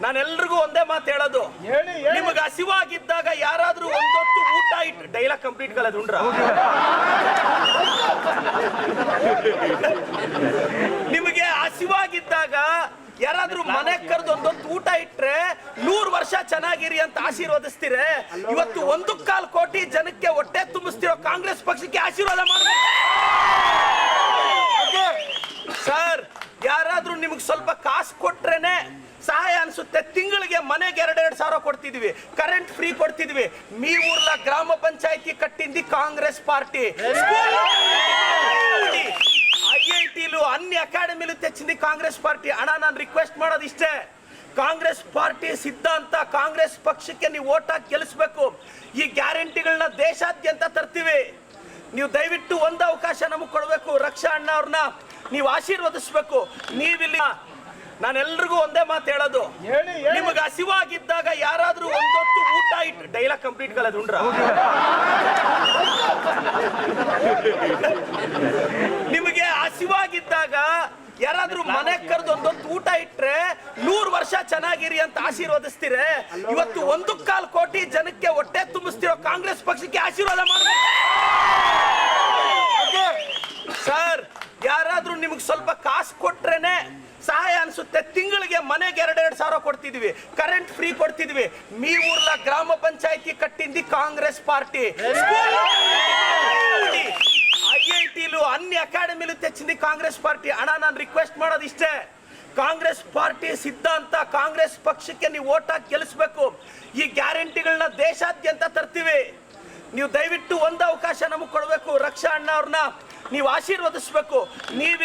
ನಾನೆಲ್ರಿಗೂ ಒಂದೇ ಮಾತು ಹೇಳೋದು. ಹೇಳಿ ಹೇಳಿ. ನಿಮಗೆ ಹಸಿವಾಗಿದ್ದಾಗ ಯಾರಾದ್ರೂ ಒಂದೊತ್ತು ಊಟ ಇಟ್ಟು ಡೈಲಾಗ್ ಕಂಪ್ಲೀಟ್ ಕಲದುಂಡ್ರ ನಿಮಗೆ ಹಸಿವಾಗಿದ್ದಾಗ ಯಾರಾದ್ರೂ ಮನೆ ಕರೆದು ಒಂದೊತ್ತು ಊಟ ಇಟ್ರೆ ನೂರು ವರ್ಷ ಚೆನ್ನಾಗಿರಿ ಅಂತ ಆಶೀರ್ವದಿಸ್ತೀರೆ? ಇವತ್ತು ಒಂದು ಕಾಲ್ ಕೋಟಿ ಜನಕ್ಕೆ ಹೊಟ್ಟೆ ತುಂಬಿಸ್ತಿರೋ ಕಾಂಗ್ರೆಸ್ ಪಕ್ಷಕ್ಕೆ ಆಶೀರ್ವಾದ ಮಾಡ್ಬೇಕು. ಸರ್ ಯಾರಾದ್ರೂ ನಿಮ್ಗೆ ಸ್ವಲ್ಪ ಕಾಸು ಸಹಾಯ ಅನಿಸುತ್ತೆ, ತಿಂಗಳಿಗೆ ಮನೆಗೆ ಎರಡೆರಡು ಸಾವಿರ ಕೊಡ್ತಿದ್ವಿ. ಕರೆಂಟ್ ಫ್ರೀ ಕೊಡ್ತಿದ್ವಿ. ಮೀ ಊರ್ಲ ಗ್ರಾಮ ಪಂಚಾಯತಿ ಕಟ್ಟಿಂದಿ ಕಾಂಗ್ರೆಸ್ ಪಾರ್ಟಿ. ಐಐಟಿಲು ಅನ್ಯ ಅಕಾಡೆಮಿಲು ತೆಚ್ಚಿದ್ದಿ ಕಾಂಗ್ರೆಸ್ ಪಾರ್ಟಿ. ಹಣ ನಾನು ರಿಕ್ವೆಸ್ಟ್ ಮಾಡೋದು ಇಷ್ಟೇ. ಕಾಂಗ್ರೆಸ್ ಪಾರ್ಟಿ ಸಿದ್ಧಾಂತ, ಕಾಂಗ್ರೆಸ್ ಪಕ್ಷಕ್ಕೆ ನೀವು ಓಟ್ ಹಾಕಿ ಗೆಲ್ಲಿಸ್ಬೇಕು ಈ ಗ್ಯಾರಂಟಿಗಳನ್ನ ದೇಶಾದ್ಯಂತ ತರ್ತೀವಿ. ನೀವು ದಯವಿಟ್ಟು ಒಂದು ಅವಕಾಶ ನಮಗೆ ಕೊಡಬೇಕು. ರಕ್ಷಾ ಅಣ್ಣ ಅವ್ರನ್ನ ನೀವು ಆಶೀರ್ವದಿಸ್ಬೇಕು. ನೀವಿಲ್ಲ ನಾನೆಲ್ರಿಗೂ ಒಂದೇ ಮಾತು ಹೇಳೋದು. ಹೇಳಿ ಹೇಳಿ. ನಿಮಗೆ ಹಸಿವಾಗಿದ್ದಾಗ ಯಾರಾದ್ರೂ ಒಂದೊತ್ತು ಊಟ ಇಟ್ಟು ಡೈಲಾಗ್ ಕಂಪ್ಲೀಟ್ ಕಲದುಂಡ್ರ ನಿಮಗೆ ಹಸಿವಾಗಿದ್ದಾಗ ಯಾರಾದ್ರೂ ಮನೆ ಕರೆದು ಒಂದೊತ್ತು ಊಟ ಇಟ್ರೆ ನೂರು ವರ್ಷ ಚೆನ್ನಾಗಿರಿ ಅಂತ ಆಶೀರ್ವದಿಸ್ತೀರೆ? ಇವತ್ತು ಒಂದು ಕಾಲ್ ಕೋಟಿ ಜನಕ್ಕೆ ಹೊಟ್ಟೆ ತುಂಬಿಸ್ತಿರೋ ಕಾಂಗ್ರೆಸ್ ಪಕ್ಷಕ್ಕೆ ಆಶೀರ್ವಾದ ಮಾಡಬೇಕು. ಸರ್ ಯಾರಾದ್ರೂ ನಿಮ್ಗೆ ಸ್ವಲ್ಪ ಕಾಸು ಸಹಾಯ ಅನಿಸುತ್ತೆ, ತಿಂಗಳಿಗೆ ಮನೆಗೆ ಎರಡೆರಡು ಸಾವಿರ ಕೊಡ್ತಿದ್ವಿ. ಕರೆಂಟ್ ಫ್ರೀ ಕೊಡ್ತಿದ್ವಿ. ಮೀ ಊರ್ಲ ಗ್ರಾಮ ಪಂಚಾಯತಿ ಕಟ್ಟಿಂದಿ ಕಾಂಗ್ರೆಸ್ ಪಾರ್ಟಿ. ಐಐಟಿಲು ಅನ್ಯ ಅಕಾಡೆಮಿಲು ತೆಚ್ಚಿಂದಿ ಕಾಂಗ್ರೆಸ್ ಪಾರ್ಟಿ. ಹಣ ನಾನು ರಿಕ್ವೆಸ್ಟ್ ಮಾಡೋದು ಇಷ್ಟೇ. ಕಾಂಗ್ರೆಸ್ ಪಾರ್ಟಿ ಸಿದ್ಧಾಂತ, ಕಾಂಗ್ರೆಸ್ ಪಕ್ಷಕ್ಕೆ ನೀವು ಓಟ್ ಹಾಕಿ ಗೆಲ್ಲಿಸ್ಬೇಕು ಈ ಗ್ಯಾರಂಟಿಗಳನ್ನ ದೇಶಾದ್ಯಂತ ತರ್ತೀವಿ. ನೀವು ದಯವಿಟ್ಟು ಒಂದು ಅವಕಾಶ ನಮಗೆ ಕೊಡಬೇಕು. ರಕ್ಷಾ ಅಣ್ಣ ಅವ್ರನ್ನ ನೀವು ಆಶೀರ್ವದಿಸ್ಬೇಕು. ನೀವಿಲ್ಲ